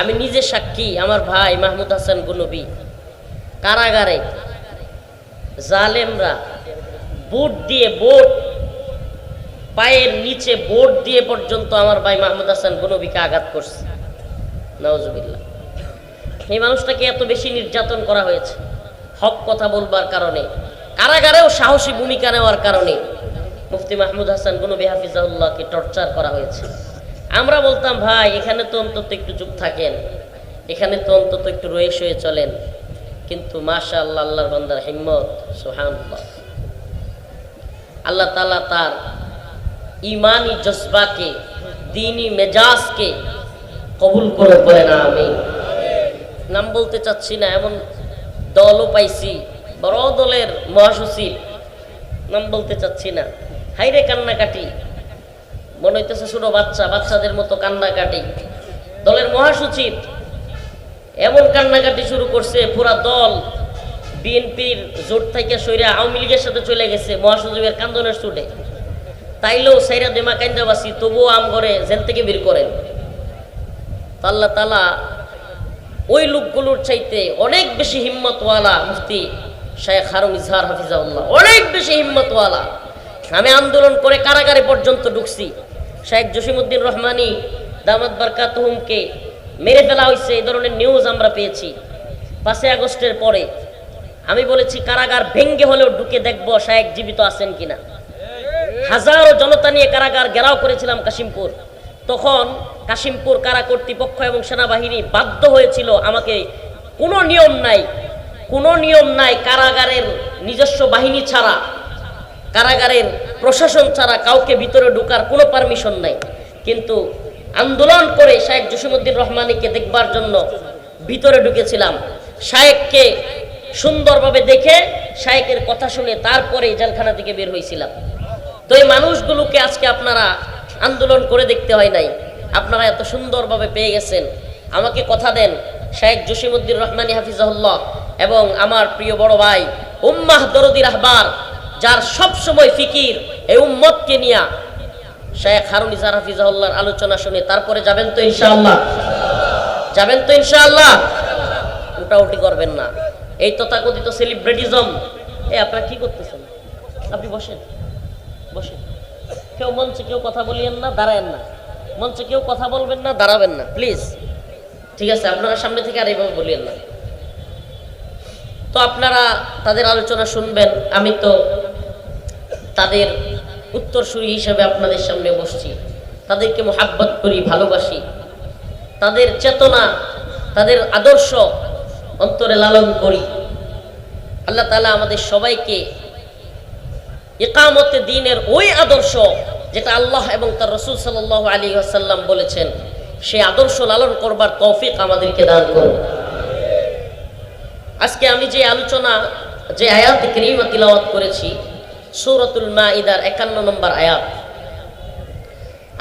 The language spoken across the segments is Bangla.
আমি নিজে সাক্ষী, আমার ভাই মাহমুদ হাসান গুনবি। কারাগারে। জালেমরা বুট দিয়ে বোট, পায়ের নিচে বোট দিয়ে পর্যন্ত আমার ভাই মাহমুদ হাসান গুনবিকে আঘাত করছে। নওয়াজুবিল্লাহ এই মানুষটাকে এত বেশি নির্যাতন করা হয়েছে। হক কথা বলবার কারণে, কারাগারেও সাহসী ভূমিকা নেওয়ার কারণে মুফতি মাহমুদ হাসান গুনবি হাফিজাউল্লাহকে টর্চার করা হয়েছে। আমরা বলতাম, ভাই, এখানে তো অন্তত একটু চুপ থাকেন। এখানে তো অন্তত একটু রয়ে শুয়ে চলেন। কিন্তু মাশা আল্লাহ আল্লাহর বান্দার হিম্মত সোহান আল্লাহ তালা তার ইমানি জজবাকে, দিনী মেজাজকে কবুল করে বলে না আমি নাম বলতে চাচ্ছি না, এমন দলও পাইছি, বড় দলের মহাসচিব। নাম বলতে চাচ্ছি না। হাইরে কান্নাকাটি। মনে হইতেছে ছোট বাচ্চা, বাচ্চাদের মতো কান্নাকাটি। দলের মহাসচিব এমন কান্নাকাটি শুরু করছে, পুরা দল বিএনপির জোট থেকে সৈরা আওয়ামী লীগের সাথে চলে গেছে, মহাসচিবের কান্দনের ছুটে তাইলেও সাইরা দেমা কান্দাবাসী তবুও আম করে জেল থেকে বের করেন। আল্লাহ তালা ওই লোকগুলোর চাইতে অনেক বেশি হিম্মতওয়ালা মুফতি শেখ হারুন ইজহার হাফিজাউল্লাহ অনেক বেশি হিম্মতওয়ালা। আমি আন্দোলন করে কারাগারে পর্যন্ত ঢুকছি। শেখ জসিমুদ্দিন রহমানি দামাত বারকাতহুমকে মেরে ফেলা হয়েছে, এই ধরনের নিউজ আমরা পেয়েছি। পাঁচই আগস্টের পরে আমি বলেছি, কারাগার ভেঙ্গে হলেও ঢুকে দেখব শেখ জীবিত আছেন কিনা। হাজারো জনতা নিয়ে কারাগার ঘেরাও করেছিলাম কাশিমপুর। তখন কাশিমপুর কারা কর্তৃপক্ষ এবং সেনাবাহিনী বাধ্য হয়েছিল, আমাকে কোনো নিয়ম নাই, কোনো নিয়ম নাই কারাগারের নিজস্ব বাহিনী ছাড়া। কারাগারের প্রশাসন ছাড়া কাউকে ভিতরে ঢোকার কোনো পারমিশন নাই। কিন্তু আন্দোলন করে শায়েক জসিমুদ্দিন রহমানিকে দেখবার জন্য ভিতরে ঢুকেছিলাম। শায়েককে সুন্দরভাবে দেখে শায়েকের কথা শুনে তারপরে জেলখানা থেকে বের হয়েছিলাম। তো এই মানুষগুলোকে আজকে আপনারা আন্দোলন করে দেখতে হয় নাই। আপনারা এত সুন্দরভাবে পেয়ে গেছেন। আমাকে কথা দেন শাহেক জসিমুদ্দিন রহমানী হাফিজাহুল্লাহ এবং আমার প্রিয় বড় ভাই উম্মাহ দরদির রাহবার যার সব সময় ফিকির, এই উম্মতকে নিয়া শেখ হারুন ইজার হাফিজাহুল্লাহর আলোচনা শুনে তারপরে যাবেন তো ইনশাআল্লাহ। যাবেন তো ইনশাআল্লাহ। উল্টাউল্টি করবেন না। এই তথাকথিত সেলিব্রিটিজম এ আপনারা কি করতেছেন? আপনি বসেন। বসেন। কেউ মঞ্চে কেউ কথা বলিয়েন না, দাঁড়ায়েন না। মঞ্চে কেউ কথা বলবেন না, দাঁড়াবেন না। প্লিজ। ঠিক আছে, আপনারা সামনে থেকে আর এইভাবে বলিয়েন না। তো আপনারা তাদের আলোচনা শুনবেন, আমি তো তাদের উত্তরসূরি হিসেবে আপনাদের সামনে বসছি। তাদেরকে মোহাব্বত করি, ভালোবাসি। তাদের চেতনা, তাদের আদর্শ অন্তরে লালন করি। আল্লাহ তালা আমাদের সবাইকে একামতে দিনের ওই আদর্শ যেটা আল্লাহ এবং তার রসুল সাল্লাহ আলী আসাল্লাম বলেছেন সেই আদর্শ লালন করবার তৌফিক আমাদেরকে দান করুন। আজকে আমি যে আলোচনা, যে আয়াত করিমা তিলাওয়াত করেছি, সৌরতুল মা ইদার একান্ন নম্বর আয়াত,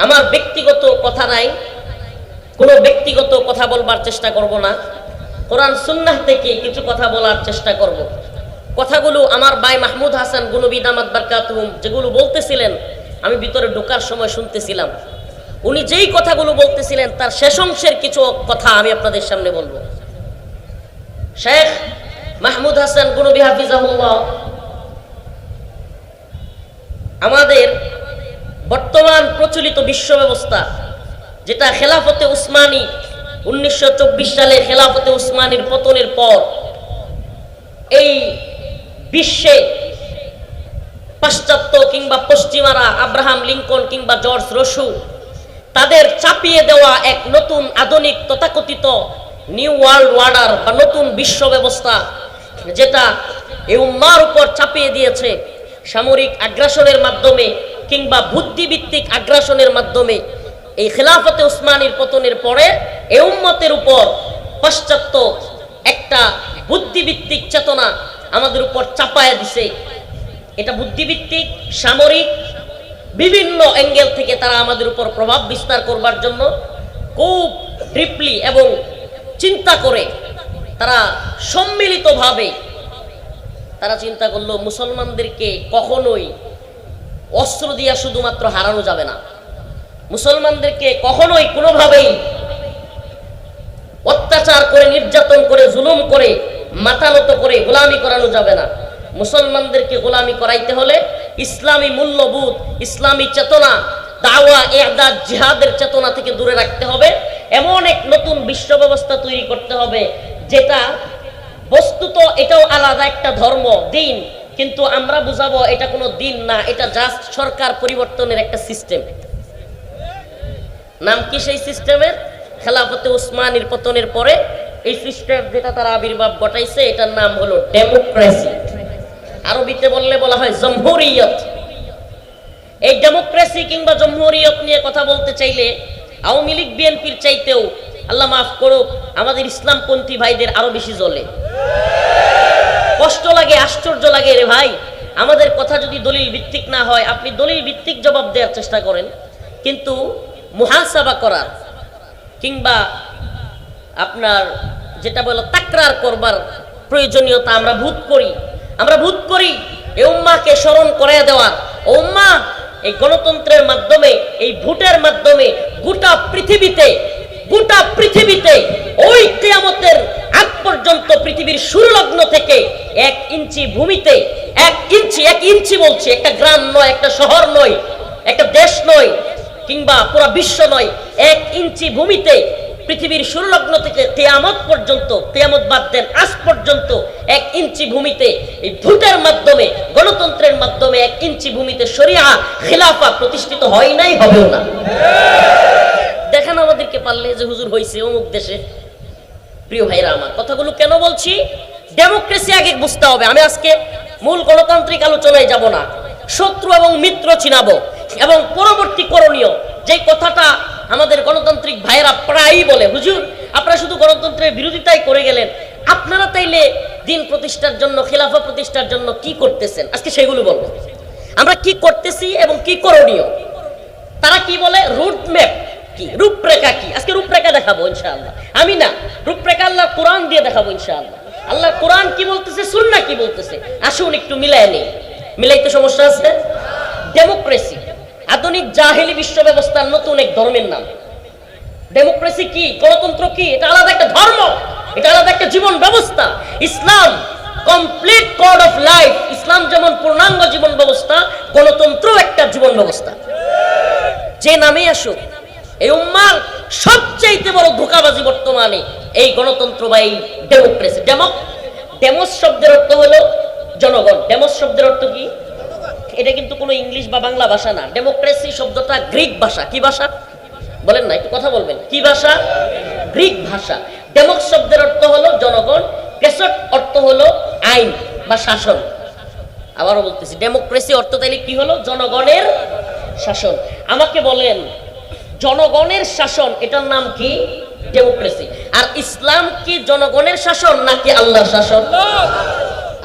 আমার ব্যক্তিগত কথা নাই, কোনো ব্যক্তিগত কথা বলবার চেষ্টা করব না, কোরআন সুন্নাহ থেকে কিছু কথা বলার চেষ্টা করব। কথাগুলো আমার ভাই মাহমুদ হাসান গুনবিদ আহমদ বারকাতুম যেগুলো বলতেছিলেন, আমি ভিতরে ঢোকার সময় শুনতেছিলাম। উনি যেই কথাগুলো বলতেছিলেন, তার শেষ অংশের কিছু কথা আমি আপনাদের সামনে বলব। শেখ মাহমুদ হাসান গুনবি হাফিজাহুল্লাহ আমাদের বর্তমান প্রচলিত বিশ্ব ব্যবস্থা, যেটা খেলাফতে উসমানী, উনিশশো সালে খেলাফতে উসমানীর পতনের পর, এই বিশ্বে পাশ্চাত্য কিংবা পশ্চিমারা আব্রাহাম লিঙ্কন কিংবা জর্জ রসু, তাদের চাপিয়ে দেওয়া এক নতুন আধুনিক তথাকথিত নিউ ওয়ার্ল্ড ওয়ার্ডার বা নতুন বিশ্ব ব্যবস্থা যেটা এই উম্মার উপর চাপিয়ে দিয়েছে সামরিক আগ্রাসনের মাধ্যমে কিংবা বুদ্ধিভিত্তিক আগ্রাসনের মাধ্যমে। এই খেলাফতে উসমানীর পতনের পরে এই উম্মতের উপর পাশ্চাত্য একটা বুদ্ধিভিত্তিক চেতনা আমাদের উপর চাপায়া দিছে। এটা বুদ্ধিভিত্তিক সামরিক, বিভিন্ন অ্যাঙ্গেল থেকে তারা আমাদের উপর প্রভাব বিস্তার করবার জন্য খুব ডিপলি এবং চিন্তা করে তারা সম্মিলিতভাবে তারা চিন্তা করল, মুসলমানদেরকে কখনোই অস্ত্র দিয়া শুধুমাত্র হারানো যাবে না। মুসলমানদেরকে কখনোই কোনোভাবেই অত্যাচার করে, নির্যাতন করে, জুলুম করে, মাথা করে গোলামি করানো যাবে না। মুসলমানদেরকে গোলামি করাইতে হলে ইসলামী মূল্যবোধ, ইসলামী চেতনা, দাওয়া, এদাদ, জিহাদের চেতনা থেকে দূরে রাখতে হবে। এমন এক নতুন বিশ্ব ব্যবস্থা তৈরি করতে হবে যেটা বস্তুত এটাও আলাদা একটা ধর্ম, দিন। কিন্তু আমরা বুঝাবো এটা কোনো দিন না, এটা জাস্ট সরকার পরিবর্তনের একটা সিস্টেম নাম কি সেই সিস্টেমের খেলাফতে উসমানীর পতনের পরে এই সিস্টেম যেটা তারা আবির্ভাব ঘটাইছে, এটার নাম হলো ডেমোক্রেসি আরবিতে বললে বলা হয় জমহুরিয়ত। এই ডেমোক্রেসি কিংবা জমহুরিয়ত নিয়ে কথা বলতে চাইলে আওয়ামী লীগ, বিএনপির চাইতেও আল্লাহ মাফ করুক, আমাদের ইসলামপন্থী ভাইদের আরও বেশি জ্বলে। কষ্ট লাগে, আশ্চর্য লাগে রে ভাই। আমাদের কথা যদি দলিল ভিত্তিক না হয়, আপনি দলিল ভিত্তিক জবাব দেওয়ার চেষ্টা করেন। কিন্তু মুহাসাবা করার কিংবা আপনার যেটা বলো তাকরার করবার প্রয়োজনীয়তা আমরা ভূত করি। আমরা ভূত করি এই উম্মাকে স্মরণ করে দেওয়ার। উম্মা এই গণতন্ত্রের মাধ্যমে, এই ভোটের মাধ্যমে গোটা পৃথিবীতে গোটা পৃথিবীতে ওই কিয়ামতের আগ পর্যন্ত পৃথিবীর সুরলগ্ন থেকে এক ইঞ্চি ভূমিতে, এক ইঞ্চি এক ইঞ্চি বলছে, একটা গ্রাম নয়, একটা শহর নয়, একটা দেশ নয়, কিংবা পুরো বিশ্ব নয়, এক ইঞ্চি ভূমিতে পৃথিবীর সুরলগ্ন থেকে কেয়ামত পর্যন্ত, কেয়ামত বাদ দেন আজ পর্যন্ত এক ইঞ্চি ভূমিতে এই ভোটের মাধ্যমে, গণতন্ত্রের মাধ্যমে এক ইঞ্চি ভূমিতে শরিয়া খিলাফা প্রতিষ্ঠিত হয় নাই, হবেও না। দেখেন আমাদেরকে পারলে যে হুজুর হয়েছে অমুক দেশে। প্রিয় ভাইরা আমার, কথাগুলো কেন বলছি? ডেমোক্রেসি আগে বুঝতে হবে। আমি আজকে মূল গণতান্ত্রিক আলোচনায় যাব না। শত্রু এবং মিত্র চিনাবো এবং পরবর্তী করণীয়। যে কথাটা আমাদের গণতান্ত্রিক ভাইয়েরা প্রায়ই বলে, হুজুর, আপনারা শুধু গণতন্ত্রের বিরোধিতাই করে গেলেন। আপনারা তাইলে দিন প্রতিষ্ঠার জন্য, খেলাফা প্রতিষ্ঠার জন্য কি করতেছেন? আজকে সেগুলো বলব। আমরা কি করতেছি এবং কি করণীয়? তারা কি বলে? রুট ম্যাপ কি রূপরেখা কি আজকে রূপরেখা দেখাবো ইনশাআল্লাহ। আমি না, রূপরেখা আল্লাহ কোরআন দিয়ে দেখাবো ইনশাআল্লাহ। আল্লাহ কোরআন কি বলতেছে সুন্না কি বলতেছে? আসুন একটু মিলাই নেই। মিলাইতে সমস্যা আছে? ডেমোক্রেসি আধুনিক জাহেলি বিশ্ব ব্যবস্থার নতুন এক ধর্মের নাম। ডেমোক্রেসি কি? গণতন্ত্র কি? এটা আলাদা একটা ধর্ম। এটা আলাদা একটা জীবন ব্যবস্থা। Islam complete code of life ইসলাম যেমন পূর্ণাঙ্গ জীবন ব্যবস্থা গণতন্ত্র একটা জীবন ব্যবস্থা। যে নামে আসুক, এই উম্মার সবচাইতে বড় ধোকাবাজি বর্তমানে এই গণতন্ত্র বা এই ডেমোক্রেসি ডেমক ডেমোস শব্দের অর্থ হলো জনগণ। ডেমোস শব্দের অর্থ কি? এটা কিন্তু কোনো ইংলিশ বা বাংলা ভাষা না। ডেমোক্রেসি শব্দটা গ্রিক ভাষা। কি ভাষা? বলেন না, একটু কথা বলবেন। কি ভাষা? গ্রিক ভাষা। ডেমোক্স শব্দের অর্থ হলো জনগণ। ক্রেসট অর্থ হলো আইন বা শাসন। আবারও বলতেছি ডেমোক্রেসি অর্থ তাইলে কি হলো? জনগণের শাসন। আমাকে বলেন জনগণের শাসন, এটার নাম কি? ডেমোক্রেসি আর ইসলাম কি জনগণের শাসন নাকি আল্লাহর শাসন?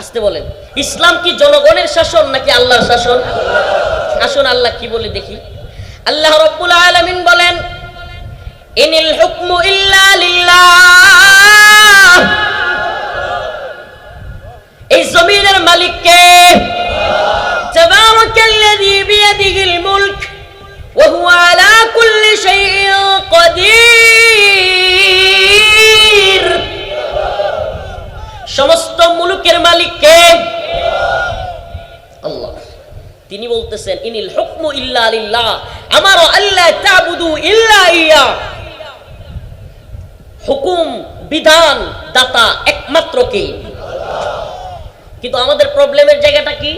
আসতে বলেন। ইসলাম কি জনগণের শাসন নাকি আল্লাহর শাসন? আসুন আল্লাহ কি বলে দেখি। আল্লাহ রব্বুল আলামিন বলেন, ইনিল হুকমু ইল্লা লিল্লাহ। এই জমিনের মালিক কে তাবারাকাল্লাযী বিয়াদিহিল বলতেছেন ইনিল হুকমু ইল্লা লিল্লাহ আমার আল্লাহ তাবুদু ইল্লা ইয়া। হুকুম, বিধান, দাতা একমাত্র কে? কিন্তু আমাদের প্রবলেমের জায়গাটা কি?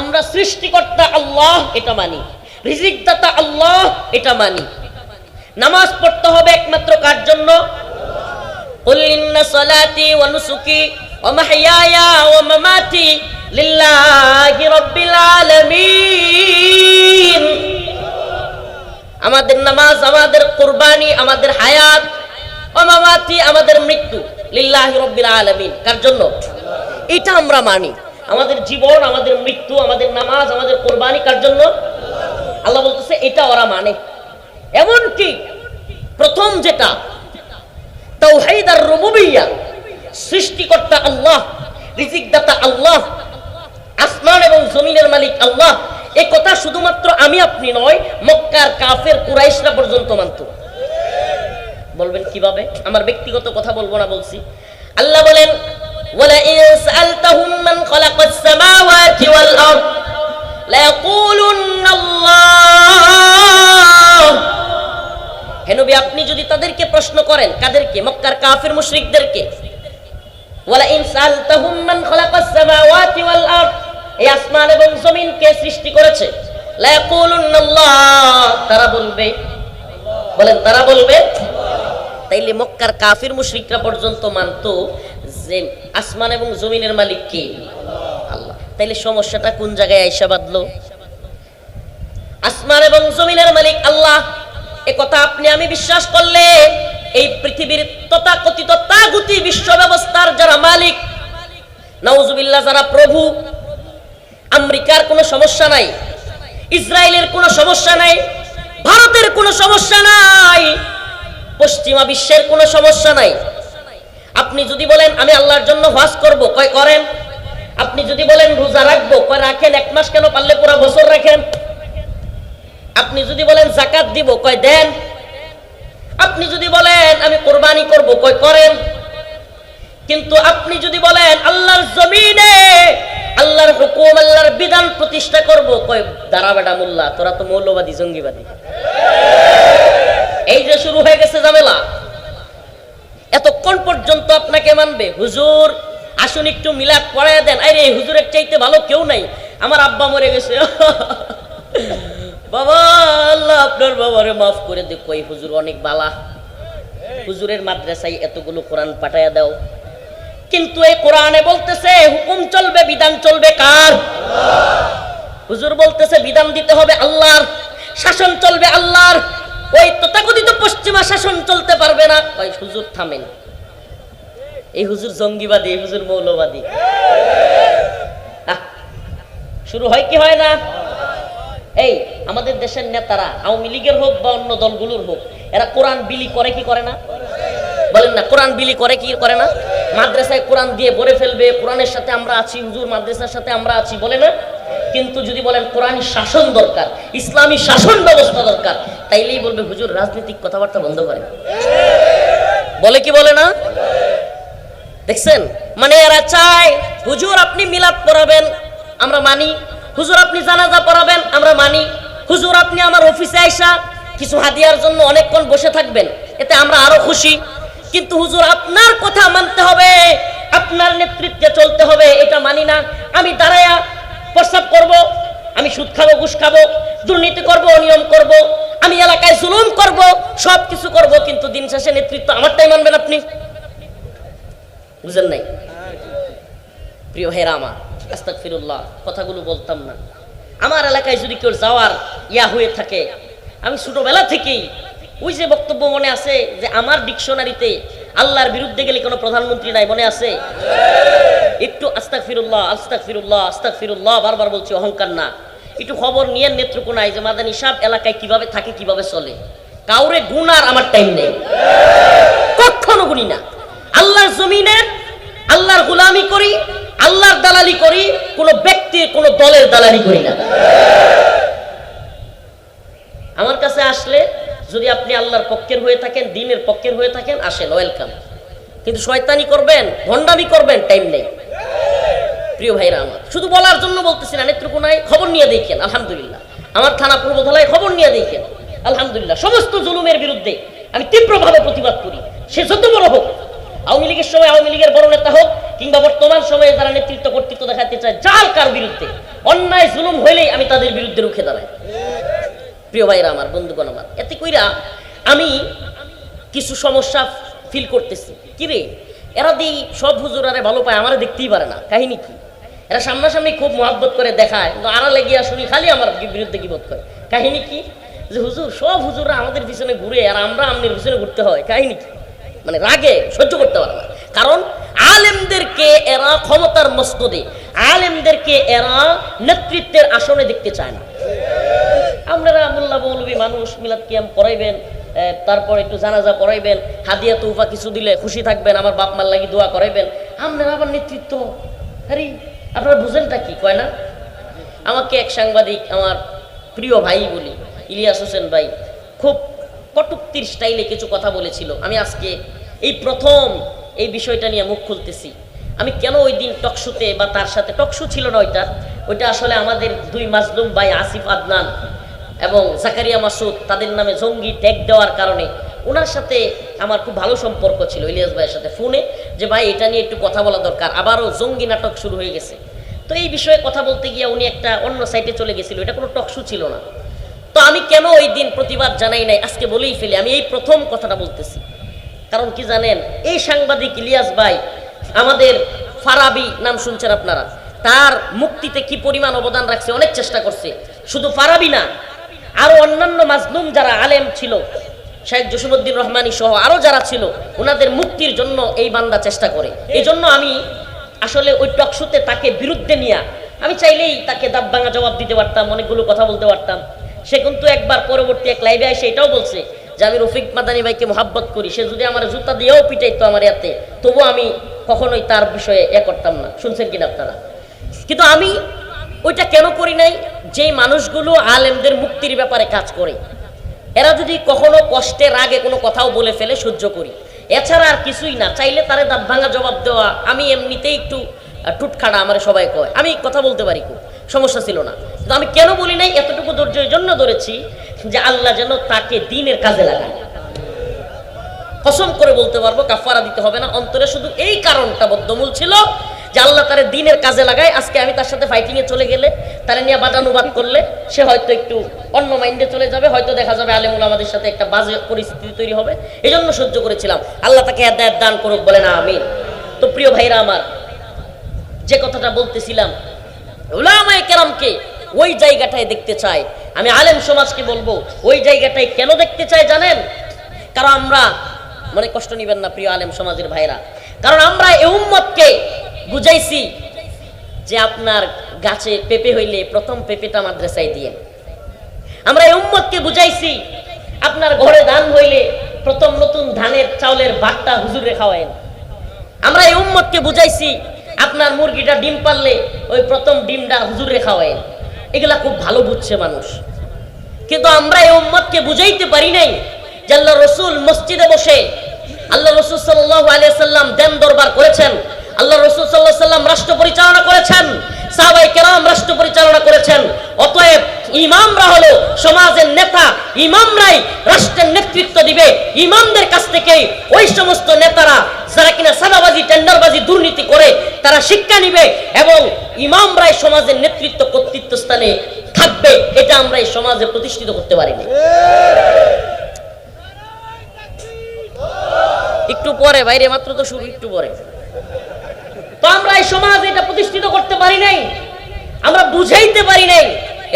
আমরা সৃষ্টিকর্তা আল্লাহ, এটা মানি। রিজিক দাতা আল্লাহ, এটা মানি। নামাজ পড়তে হবে একমাত্র কার জন্য? সলাতি লিল্লাহি রাব্বিল আমাদের নামাজ, আমাদের কুরবানি, আমাদের হায়াত, অমামাতি, আমাদের মৃত্যু রব্বিল কার জন্য? এটা আমরা মানি। আমাদের জীবন, আমাদের মৃত্যু, আমাদের নামাজ, আমাদের কোরবানি, কার জন্য? আল্লাহ বলতেছে, এটা ওরা মানে। প্রথম যেটা, তাওহীদ আর সৃষ্টিকর্তা আল্লাহ, রিজিকদাতা আল্লাহ, আসমান এবং জমিনের মালিক আল্লাহ এই কথা শুধুমাত্র আমি আপনি নয় মক্কার কাফের কুরাইশরা পর্যন্ত মানত বলবেন কিভাবে আমার ব্যক্তিগত কথা বলবো না বলছি আল্লাহ বলেন ولئن سألتهم من خلق السماوات والأرض ليقولن الله হে নবী আপনি যদি তাদেরকে প্রশ্ন করেন কাদেরকে মক্কার কাফির মুশরিকদেরকে ولئن سألتهم من خلق السماوات والأرض এই আসমান এবং জমিন কে সৃষ্টি করেছে? তারা বলবে, বলেন, তারা বলবে, তাইলে মক্কার কাফির মুশরিকরা পর্যন্ত মানতো যে আসমান এবং জমিনের মালিক কে? আল্লাহ। তাইলে সমস্যাটা কোন জায়গায় আইসা বাঁধলো? আসমান এবং জমিনের মালিক আল্লাহ। এ কথা আপনি, আমি বিশ্বাস করলে এই পৃথিবীর তথাকথিত তাগুতি বিশ্ব ব্যবস্থার যারা মালিক, নাউজুবিল্লাহ, যারা প্রভু আমেরিকার কোনো সমস্যা নাই, ইসরায়েলের কোনো সমস্যা নাই, ভারতের কোনো সমস্যা নাই, পশ্চিমা বিশ্বের কোনো সমস্যা নাই। আপনি যদি বলেন, আমি আল্লাহর জন্য হজ করব কয় করেন? আপনি যদি বলেন, রোজা রাখব কয় রাখেন? এক মাস কেন পারলে পুরো বছর রাখেন? আপনি যদি বলেন, জাকাত দিব কয় দেন? আপনি যদি বলেন, আমি কোরবানি করব কয় করেন? কিন্তু আপনি যদি বলেন, আল্লাহর জমিনে আল্লাহর হুকুম, আল্লাহর বিধান প্রতিষ্ঠা করব। কয়, দাঁড়া বেটা মোল্লা, তোরা তো মৌলবাদী, জঙ্গিবাদী। এই যে শুরু হয়ে গেছে ঝামেলা, এতক্ষণ পর্যন্ত আপনাকে মানবে। হুজুর, আসুন একটু মিলাদ পড়ায় দেন। আরে, এই হুজুরের চাইতে ভালো কেউ নাই। আমার আব্বা মরে গেছে। বাবা, আল্লাহ আপনার বাবারে মাফ করে দে। কই হুজুর, অনেক বালা। হুজুরের মাদ্রাসায় এতগুলো কোরআন পাঠায়া দাও। কিন্তু এই কোরআনে বলতেছে হুকুম চলবে বিধান চলবে কার? হুজুর বলতেছে বিধান দিতে হবে আল্লাহর শাসন চলবে আল্লাহর। ওই তথাকথিত পশ্চিমা শাসন চলতে পারবে না। ওই হুজুর থামেন। এই হুজুর জঙ্গিবাদী এই হুজুর মৌলবাদী। শুরু হয় কি হয় না? এই আমাদের দেশের নেতারা আওয়ামী লীগের হোক বা অন্য দলগুলোর হোক এরা কোরআন বিলি করে কি করে না? বলেন না কোরআন বিলি করে কি করে না? মাদ্রাসায় কোরআন দিয়ে ভরে ফেলবে, কোরআনের সাথে আমরা আছি, হুজুর মাদ্রাসার সাথে আমরা আছি, বলে না? কিন্তু যদি বলেন কোরআন শাসন দরকার, ইসলামী শাসন ব্যবস্থা দরকার, তাইলেই বলবে, হুজুর রাজনৈতিক কথাবার্তা বন্ধ করে। বলে কি বলে না? দেখছেন? মানে এরা চায়, হুজুর আপনি মিলাদ পড়াবেন, আমরা মানি। হুজুর আপনি জানাজা পড়াবেন, আমরা মানি। হুজুর আপনি আমার অফিসে আইসা কিছু হাদিয়ার জন্য অনেকক্ষণ বসে থাকবেন, এতে আমরা আরও খুশি। কিন্তু হুজুর, আপনার কথা মানতে হবে। আপনার নেতৃত্বে চলতে হবে, এটা মানি না। আমি দাঁড়ায়া প্রস্তাব করব, আমি সুদ খাব, ঘুষ খাব, দুর্নীতি করব, অনিয়ম করব, আমি এলাকায় জুলুম করব, সব কিছু করব, কিন্তু দিন শেষে নেতৃত্ব আমারটাই মানবেন আপনি। বুঝেন নাই? প্রিয় হেরা আমার আস্তাক ফিরুল্লাহ কথাগুলো বলতাম না। আমার এলাকায় যদি কেউ যাওয়ার ইয়া হয়ে থাকে, আমি ছোটবেলা থেকেই ওই যে বক্তব্য মনে আছে যে আমার ডিকশনারিতে আল্লাহর বিরুদ্ধে গেলে কোনো প্রধানমন্ত্রী নাই, মনে আছে? একটু আস্তাক ফিরুল্লাহ আস্তাক ফিরুল্লাহ আস্তাক ফিরুল্লাহ বারবার বলছি, অহংকার না। একটু খবর নিয়ে নেত্রকোনায় যে মাদানী সাহেব এলাকায় কীভাবে থাকে, কীভাবে চলে? কাউরে গুণ আর আমার টাইম নেই। কখনো গুনি না। আল্লাহর জমিনে আল্লাহর গোলামি করি, আল্লাহর দালালি করি, কোনো ব্যক্তির কোনো দলের দালালি করি না। আমার কাছে আসলে যদি আপনি আল্লাহর পক্ষের হয়ে থাকেন, দিনের পক্ষের হয়ে থাকেন, আসেন ওয়েলকাম কিন্তু শয়তানি করবেন, ভণ্ডামি করবেন টাইম নেই। প্রিয় ভাইরা আমার, শুধু বলার জন্য বলতেছি না, নেত্রকোনায় খবর নিয়ে দেখেন, আলহামদুলিল্লাহ। আমার থানা পূর্বধলায় খবর নিয়ে দেখেন, আলহামদুলিল্লাহ। সমস্ত জুলুমের বিরুদ্ধে আমি তীব্রভাবে প্রতিবাদ করি। সে যত বড় হোক, আওয়ামী লীগের সময় আওয়ামী লীগের বড় নেতা হোক, কিংবা বর্তমান সময়ে যারা নেতৃত্ব, কর্তৃত্ব দেখাতে চায়, যার কার বিরুদ্ধে অন্যায় জুলুম হইলেই আমি তাদের বিরুদ্ধে রুখে দাঁড়াই। প্রিয় ভাইরা আমার, বন্ধুগণ আমার, এতে কইরা আমি কিছু সমস্যা ফিল করতেছি। কি রে? এরা দিই সব হুজুরারে ভালো পায়, আমারে দেখতেই পারে না। কাহিনী কি? এরা সামনাসামনি খুব মহাব্বত করে দেখায়, কিন্তু আড়ালে গিয়া শুনি খালি আমার বিরুদ্ধে কি বোধ করে। কাহিনী কি? যে হুজুর, সব হুজুররা আমাদের পিছনে ঘুরে আর আমরা আমনের পিছনে ঘুরতে হয়। কাহিনী কি? মানে রাগে সহ্য করতে পারে না। কারণ আলেমদেরকে এরা ক্ষমতার মস্তদে, আলেমদেরকে এরা নেতৃত্বের আসনে দেখতে চায় না। আপনারা মোল্লা মৌলবী মানুষ মিলাদ কিয়াম করাইবেন তারপর একটু জানাজা পড়াইবেন, হাদিয়া তৌফা কিছু দিলে খুশি থাকবেন, আমার বাপ মার লাগি দোয়া করাইবেন। আপনারা আবার নেতৃত্ব? আরে, আপনারা বুঝেনটা কি? কয় না? আমাকে এক সাংবাদিক, আমার প্রিয় ভাই বলি, ইলিয়াস হোসেন ভাই, খুব কটুক্তির স্টাইলে কিছু কথা বলেছিল। আমি আজকে এই প্রথম এই বিষয়টা নিয়ে মুখ খুলতেছি। আমি কেন ওই দিন টকশুতে বা তার সাথে, টকশু ছিল না ওইটা ওইটা আসলে আমাদের দুই মাজলুম ভাই আসিফ আদনান এবং জাকারিয়া মাসুদ তাদের নামে জঙ্গি ট্যাগ দেওয়ার কারণে ওনার সাথে আমার খুব ভালো সম্পর্ক ছিল, ইলিয়াস ভাইয়ের সাথে ফোনে যে, ভাই, এটা নিয়ে একটু কথা বলা দরকার। আবারও জঙ্গি নাটক শুরু হয়ে গেছে। তো এই বিষয়ে কথা বলতে গিয়ে উনি একটা অন্য সাইটে চলে গেছিল, এটা কোনো টকশু ছিল না। তো আমি কেন ওই দিন প্রতিবাদ জানাই নাই? আজকে বলেই ফেলি, আমি এই প্রথম কথাটা বলতেছি। কারণ কি জানেন, এই সাংবাদিক ইলিয়াস ভাই আমাদের ফারাবি নাম শুনছেন আপনারা? তার মুক্তিতে কি পরিমাণ অবদান রাখছে অনেক চেষ্টা করছে। শুধু ফারাবি না আরও অন্যান্য মাজলুম যারা আলেম ছিল, শেখ জসিমুদ্দিন রহমানি সহ আরও যারা ছিল ওনাদের মুক্তির জন্য এই বান্দা চেষ্টা করে। এই জন্য আমি আসলে ওই টকশুতে তাকে বিরুদ্ধে নিয়ে, আমি চাইলেই তাকে দাব ভাঙা জবাব দিতে পারতাম, অনেকগুলো কথা বলতে পারতাম। সে কিন্তু একবার পরবর্তী এক লাইভে এসে এটাও বলছে যে, আমি রফিক মাদানি ভাইকে মোহাব্বত করি, সে যদি আমার জুতা দিয়েও পিটাইতো আমার এতে তবু আমি কখনোই তার বিষয়ে এ করতাম না। শুনছেন কিনা আপনারা? কিন্তু আমি ওইটা কেন করি নাই? যে মানুষগুলো আলেমদের মুক্তির ব্যাপারে কাজ করে। এরা যদি কখনো কষ্টে রাগে কোনো কথাও বলে ফেলে সহ্য করি। এছাড়া আর কিছুই না। চাইলে তারে দাঁত ভাঙা জবাব দেওয়া। আমি এমনিতেই একটু আহ, টুটখাড়া আমার সবাই কয়। আমি কথা বলতে পারি খুব। সমস্যা ছিল না। কিন্তু আমি কেন বলি নাই? এতটুকু ধৈর্য এই জন্য ধরেছি যে আল্লাহ যেন তাকে দিনের কাজে লাগায় কসম করে বলতে পারব কাফারা দিতে হবে না। অন্তরে শুধু এই কারণটা বদ্ধমূল ছিল আল্লাহ তার দিনের কাজে লাগায়, আজকে আমি তার সাথে ফাইটিং এ চলে গেলে, তারা নিয়ে বাদানুবাদ করলে, সে হয়তো একটু অন্য মাইন্ডে চলে যাবে, হয়তো দেখা যাবে আলেমুল আমাদের সাথে একটা বাজে পরিস্থিতি তৈরি হবে। এই জন্য সহ্য করেছিলাম। আল্লাহ তাকে হেদায়ত দান করুক বলে না আমি তো প্রিয় ভাইরা আমার, যে কথাটা বলতেছিলাম, উলামায়ে কেরামকে ওই জায়গাটায় দেখতে চাই। আমি আলেম সমাজকে বলব, ওই জায়গাটায় কেন দেখতে চাই জানেন? কারণ আমরা মানে কষ্ট নিবেন না প্রিয় আলেম সমাজের ভাইরা। কারণ আমরা এ উম্মতকে বুঝাইছি যে আপনার গাছে পেঁপে হইলে প্রথম পেঁপেটা মাদ্রাসায় দিয়ে। আমরা এই উম্মতকে বুঝাইছি, আপনার ঘরে ধান হইলে প্রথম নতুন ধানের চাউলের বাটটা হুজুরে খাওয়ায়েন আমরা এই উম্মতকে বুঝাইছি, আপনার মুরগিটা ডিম পারলে ওই প্রথম ডিমটা হুজুরে খাওয়ায়েন এগুলা খুব ভালো বুঝছে মানুষ। কিন্তু আমরা এই উম্মতকে বুঝাইতে পারি নাই যে আল্লাহ রসুল মসজিদে বসে আল্লাহ রসুল সাল্লাহ আলিয়াল্লাম দেন দরবার করেছেন। আল্লাহ রসুল সাল্লাহ সাল্লাম রাষ্ট্র পরিচালনা করেছেন সাহাবাই কেরাম রাষ্ট্র পরিচালনা করেছেন। অতএব ইমামরা হলো সমাজের নেতা, ইমামরাই রাষ্ট্রের নেতৃত্ব দিবে। ইমামদের কাছ থেকে ওই সমস্ত নেতারা যারা কিনা সাদাবাজি, টেন্ডারবাজি, দুর্নীতি করে, তারা শিক্ষা নিবে এবং ইমামরাই সমাজের নেতৃত্ব কর্তৃত্ব স্থানে থাকবে। এটা আমরা এই সমাজে প্রতিষ্ঠিত করতে পারিনি। একটু পরে, বাইরে মাত্র তো শুরু, একটু পরে। তো আমরা এই সমাজ এটা প্রতিষ্ঠিত করতে পারি নাই। আমরা বুঝাইতে পারি নাই।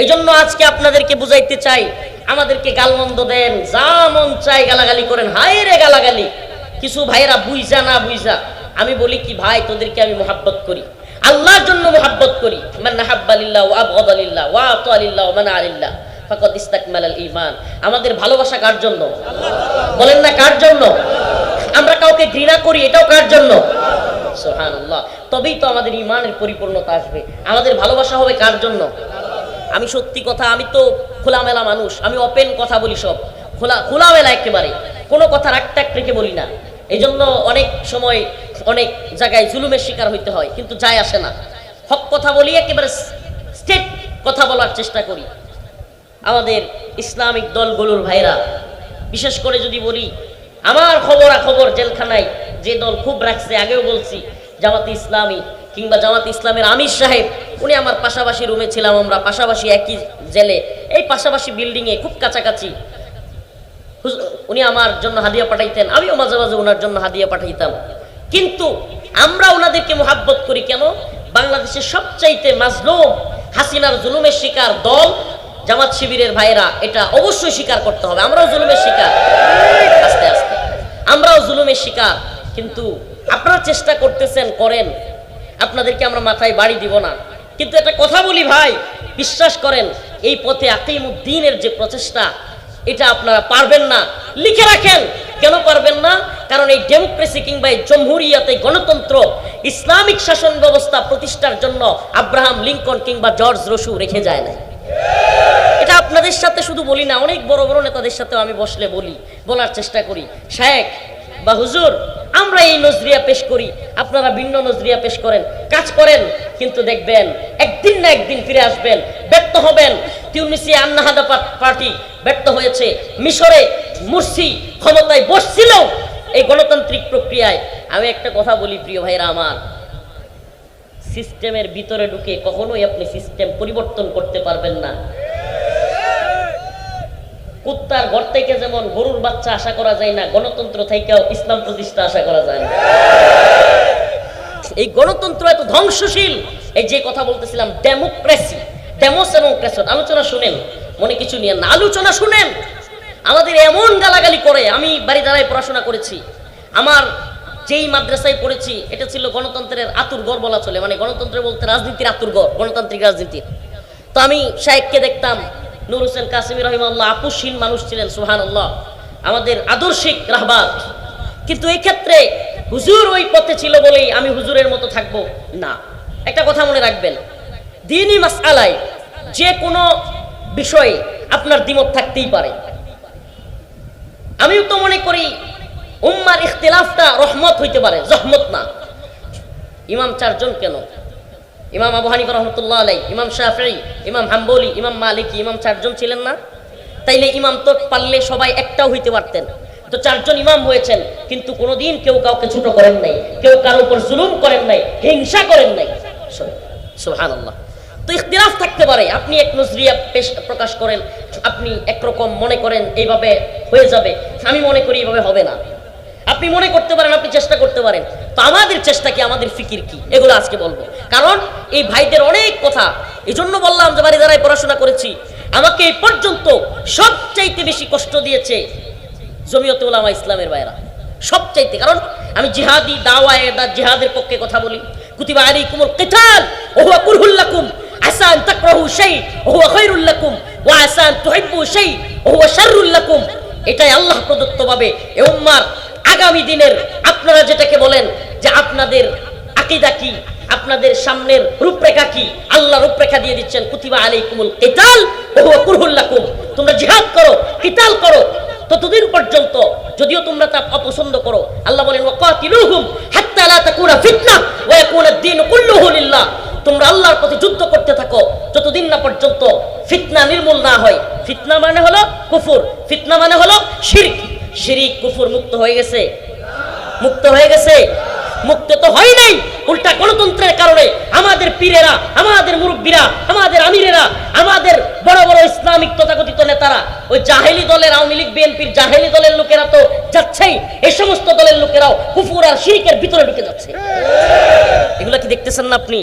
এই জন্য আজকে আপনাদেরকে বুঝাইতে চাই, আমাদেরকে গালমন্দ দেন, যা মন চাই গালাগালি করেন। হায় রে গালাগালি! কিছু ভাইরা বুইজা না বুইজা আমি বলি কি, ভাই, তোদেরকে আমি মোহাব্বত করি। আল্লাহর জন্য মোহাব্বত করি। মান নাহাব্বালিল্লাহ ওয়া আবগাদালিল্লাহ ওয়া আতালিল্লাহ ওয়া মানা আলিল্লাহ ফাকাদ ইস্তাকমালাল ঈমান। আমাদের ভালোবাসা কার জন্য? বলেন না কার জন্য? আমরা কাউকে ঘৃণা করি, এটাও কার জন্য? সুবহানাল্লাহ। তবেই তো আমাদের ইমানের পরিপূর্ণতা আসবে। আমাদের ভালোবাসা হবে কার জন্য? আমি সত্যি কথা, আমি তো খোলামেলা মানুষ, আমি ওপেন কথা বলি সব। খোলা, খোলামেলা একেবারে। কোনো কথা রাগ টাক রেখে বলি না। এই জন্য অনেক সময় অনেক জায়গায় জুলুমের শিকার হইতে হয়, কিন্তু যায় আসে না। হক কথা বলি, একেবারে স্টেট কথা বলার চেষ্টা করি। আমাদের ইসলামিক দলগুলোর ভাইরা, বিশেষ করে যদি বলি আমার খবরা খবর জেলখানায় যে দল খুব রাখছে, আগেও বলছি, জামাতে ইসলামী কিংবা জামাতে ইসলামের আমির সাহেব, উনি আমার পাশাপাশি রুমে ছিলাম, আমরা পাশাপাশি একই জেলে। এই পাশাপাশি বিল্ডিংয়ে খুব কাছাকাছি। উনি আমার জন্য হাদিয়া পাঠাইতেন, আমিও মাঝে মাঝে ওনার জন্য হাদিয়া পাঠাইতাম। কিন্তু আমরা ওনাদেরকে মোহাব্বত করি কেন? বাংলাদেশের সবচাইতে মাজলুম হাসিনার জুলুমের শিকার দল জামাত শিবিরের ভাইরা এটা অবশ্যই স্বীকার করতে হবে। আমরাও জুলুমের শিকার। আস্তে আস্তে। আমরাও জুলুমের শিকার। কিন্তু আপনারা চেষ্টা করতেছেন, করেন। আপনাদেরকে আমরা মাথায় বাড়ি দিব না। কিন্তু একটা কথা বলি ভাই, বিশ্বাস করেন, এই পথে আকিমুদ্দিনের যে প্রচেষ্টা, এটা আপনারা পারবেন না। লিখে রাখেন, কেন পারবেন না? কারণ এই ডেমোক্রেসি কিংবা এই জমহুরিয়াত গণতন্ত্র, ইসলামিক শাসন ব্যবস্থা প্রতিষ্ঠার জন্য আব্রাহাম লিঙ্কন কিংবা জর্জ রসু রেখে যায় না এটা আপনাদের সাথে শুধু বলি না, অনেক বড় বড় নেতাদের সাথেও আমি বসলে বলি, বলার চেষ্টা করি। শেখ বা হুজুর, আমরা এই নজরিয়া পেশ করি, আপনারা ভিন্ন নজরিয়া পেশ করেন, কাজ করেন, কিন্তু দেখবেন, একদিন না একদিন ফিরে আসবেন, ব্যর্থ হবেন। তিউনিসি আন্নাহাদা পার্টি ব্যর্থ হয়েছে, মিশরে মুরসি ক্ষমতায় বসছিল এই গণতান্ত্রিক প্রক্রিয়ায়। আমি একটা কথা বলি, প্রিয় ভাইরা আমার সিস্টেমের ভিতরে ঢুকে কখনোই আপনি সিস্টেম পরিবর্তন করতে পারবেন না। কুত্তার ঘর থেকে যেমন গরুর বাচ্চা আশা করা যায় না, গণতন্ত্র থেকেও ইসলাম প্রতিষ্ঠা আশা করা যায় না। এই গণতন্ত্র এত ধ্বংসশীল। এই যে কথা বলতেছিলাম ডেমোক্রেসি ডেমোস এবং ক্রেসন আলোচনা শুনেন, মনে কিছু নিয়ে না, আলোচনা শুনেন। আমাদের এমন গালাগালি করে, আমি বাড়ি দাঁড়ায় পড়াশোনা করেছি। আমার যেই মাদ্রাসায় পড়েছি, এটা ছিল গণতন্ত্রের আতুর গড় বলা চলে। মানে গণতন্ত্র বলতে রাজনীতির আতুর গড় গণতান্ত্রিক রাজনীতির তো আমি শাহেককে দেখতাম, নুর হোসেন কাসিমি রহিমাল্লাহ আপুসহীন মানুষ ছিলেন সুহান আমাদের আদর্শিক রাহবাদ কিন্তু এই ক্ষেত্রে হুজুর ওই পথে ছিল বলেই আমি হুজুরের মতো থাকব না। একটা কথা মনে রাখবেন, দিনই মাসআলায় যে কোনো বিষয়ে আপনার দ্বিমত থাকতেই পারে। আমিও তো মনে করি উম্মার ইখতিলাফটা রহমত হইতে পারে, জহমত না। ইমাম চারজন কেন? ইমাম আবু হানিফা রহমতুল্লাহ আলাই ইমাম শাফি ইমাম হাম্বলি, ইমাম মালিকি, ইমাম চারজন ছিলেন না? তাইলে ইমাম তো পারলে সবাই একটাও হইতে পারতেন। তো চারজন ইমাম হয়েছেন, কিন্তু কোনোদিন কেউ কাউকে ছোট করেন নাই, কেউ কারও উপর জুলুম করেন নাই, হিংসা করেন নাই। সুহান আল্লাহ তো ইখতিলাফ থাকতে পারে, আপনি এক নজরিয়া পেশ প্রকাশ করেন, আপনি একরকম মনে করেন, এইভাবে হয়ে যাবে। আমি মনে করি এইভাবে হবে না। আপনি মনে করতে পারেন, আপনি চেষ্টা করতে পারেন। তো আমাদের চেষ্টা কি, আমাদের ফিকির কি? এগুলো আজকে বলব। কারণ এই ভাইদের অনেক কথা এই জন্য বললাম যে, বাড়ি দ্বারাই পড়াশোনা করেছি। আমাকে এই পর্যন্ত সবচাইতে বেশি কষ্ট দিয়েছে জমিয়তে ওলামা ইসলামের বাইরা সবচাইতে, কারণ আমি জিহাদি, দাওয়ায়, দা, জিহাদের পক্ষে কথা বলি। কুতিবা আলাইকুমুল কিতাল ওয়া হুয়া কুরহুল আসান তাকরাহু শাই ওয়া হুয়া ওয়া আসান তুহিব্বু শাই ওয়া হুয়া শাররুল লাকুম। এটাই আল্লাহ প্রদত্ত ভাবে, এ উম্মার আগামী দিনের আপনারা যেটাকে বলেন যে আপনাদের আকিদা কি? আপনাদের সামনের রূপরেখা কি? আল্লাহ রূপরেখা দিয়ে দিচ্ছেন, কুতিবা আলাইকুমুল কিতাল ওয়া হুয়া কুরহুল তোমরা জিহাদ করো, কিতাল করো। ততদিন পর্যন্ত যদিও তোমরা তা অপছন্দ করো, আল্লাহ বলেন, ওয়াকাতিলুহুম হাত্তা লা তাকুনা ফিতনা, ওয়া ইয়াকুনা কুল্লুহু লিল্লাহ। তোমরা আল্লাহর পথে যুদ্ধ করতে থাকো, যতদিন না পর্যন্ত ফিতনা নির্মূল না হয়। ফিতনা মানে হলো কুফর, ফিতনা মানে হলো শিরক। শিরিক, কুফুর মুক্ত হয়ে গেছে। মুক্ত হয়ে গেছে। মুক্ত তো হয় নাই। উল্টা গণতন্ত্রের কারণে আমাদের পীরেরা, আমাদের মুরব্বীরা, আমাদের আমিরেরা, আমাদের বড় বড় ইসলামিক তথাকথিত নেতারা, ওই জাহেলি দলের আওয়ামী লীগ, বিএনপির জাহেলি দলের লোকেরা তো যাচ্ছেই। এই সমস্ত দলের লোকেরাও কুফুর আর শিরিকের ভিতরে ঢুকে যাচ্ছে। এগুলা কি দেখতেছেন না আপনি?